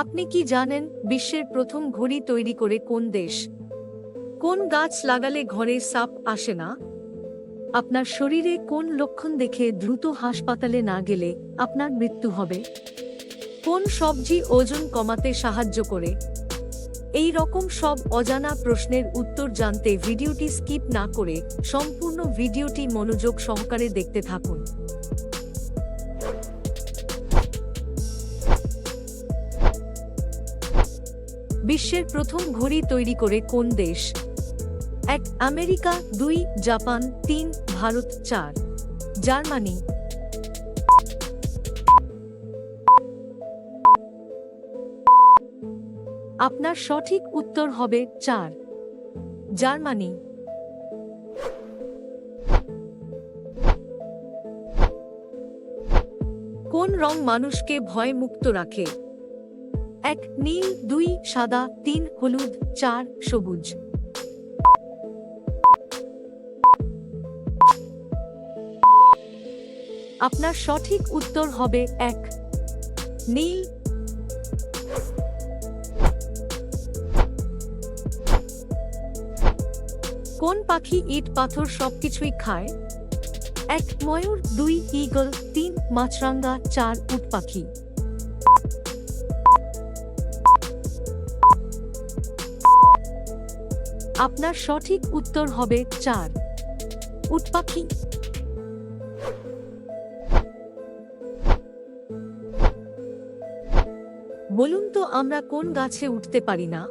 আপনি কি জানেন বিশ্বের প্রথম ঘড়ি তৈরি করে কোন দেশ? কোন গাছ লাগালে ঘরে সাপ আসে না? আপনার শরীরে কোন লক্ষণ দেখে দ্রুত হাসপাতালে না গেলে আপনার মৃত্যু হবে? কোন সবজি ওজন কমাতে সাহায্য করে? এই রকম সব অজানা প্রশ্নের উত্তর জানতে ভিডিওটি স্কিপ না করে সম্পূর্ণ ভিডিওটি মনোযোগ সহকারে দেখতে থাকুন। বিশ্বের প্রথম ঘড়ি তৈরি করে কোন দেশ? এক, আমেরিকা, দুই, জাপান, তিন, ভারত, চার। জার্মানি। আপনার সঠিক উত্তর হবে চার। জার্মানি। কোন রং মানুষকে ভয় মুক্ত রাখে? এক, নীল, দুই, সাদা, তিন, হলুদ, চার, সবুজ। আপনার সঠিক উত্তর হবে এক, নীল। কোন পাখি ইট, পাথর সবকিছুই খায়? এক, ময়ূর, দুই, ঈগল, তিন মাছরাঙ্গা চার, উট পাখি। আপনার সঠিক উত্তর হবে চার। উট পাখি বলুন তো আমরা কোন গাছে উঠতে পারি না?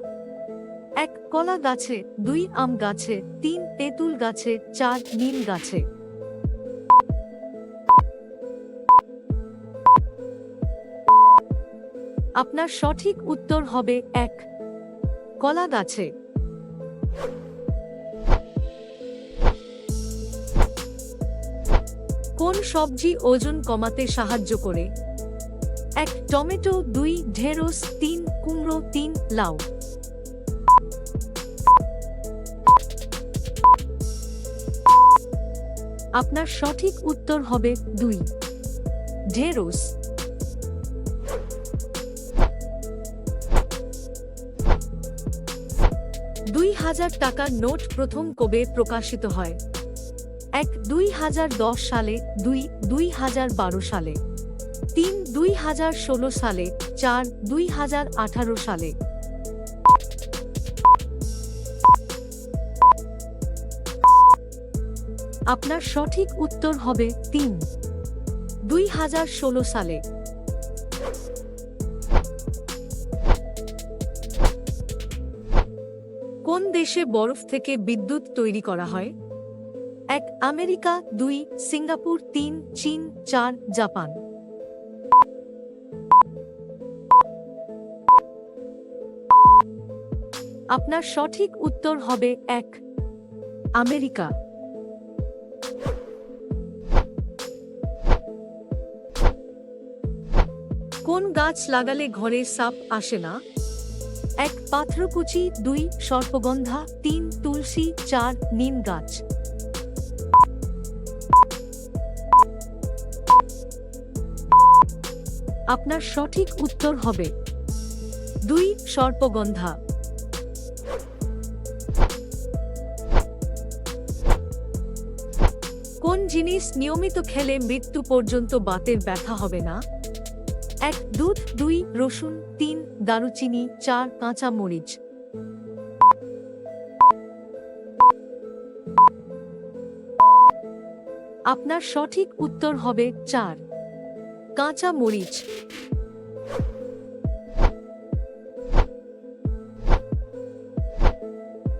এক কলা গাছে, দুই আম গাছে, তিন তেঁতুল গাছে, চার নীল গাছে। আপনার সঠিক উত্তর হবে এক। কলা গাছে। কোন সবজি ওজন কমাতে সাহায্য করে? এক টমেটো, দুই ঢেঁড়স, তিন কুমড়ো, তিন লাউ। আপনার সঠিক উত্তর হবে দুই। ঢেঁড়স। হাজার টাকার নোট প্রথম কবে প্রকাশিত হয়? এক দুই হাজার দশ সালে, দুই দুই হাজার বারো সালে, তিন দুই হাজার ষোলো সালে, চার দুই হাজার আঠারো সালে। আপনার সঠিক উত্তর হবে তিন দুই হাজার ষোলো সালে। কোন দেশে বরফ থেকে বিদ্যুৎ তৈরি করা হয়? এক, আমেরিকা, দুই, সিঙ্গাপুর, তিন, চীন, চার, জাপান। আপনার সঠিক উত্তর হবে এক, আমেরিকা। কোন গাছ লাগালে ঘরে সাপ আসে না? এক পাথরকুচি দুই সর্পগন্ধা, তিন তুলসী, চার নিম গাছ। আপনার সঠিক উত্তর হবে। দুই সর্পগন্ধা। কোন জিনিস নিয়মিত খেলে মৃত্যু পর্যন্ত বাতের ব্যথা হবে না? এক দুধ, দুই, রসুন, তিন, দারুচিনি, চার, কাঁচা মরিচ। আপনার সঠিক উত্তর হবে চার। কাঁচা মরিচ।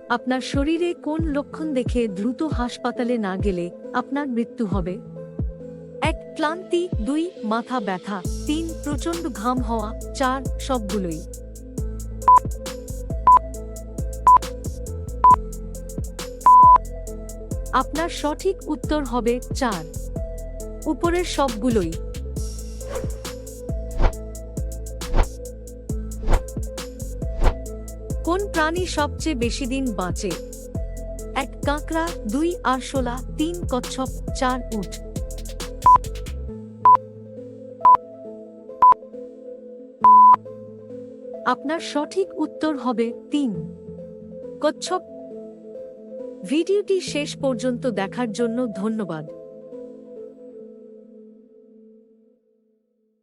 আপনার শরীরে কোন লক্ষণ দেখে দ্রুত হাসপাতালে না গেলে আপনার মৃত্যু হবে? এক ক্লান্তি, দুই মাথা ব্যথা, তিন প্রচণ্ড ঘাম হওয়া, চার সবগুলোই। আপনার সঠিক উত্তর হবে চার। উপরের সবগুলোই। কোন প্রাণী সবচেয়ে বেশি দিন বাঁচে? এক কাঁকড়া, দুই আরশোলা, তিন কচ্ছপ, চার উট। আপনার সঠিক উত্তর হবে তিন। কচ্ছপ। ভিডিওটি শেষ পর্যন্ত দেখার জন্য ধন্যবাদ।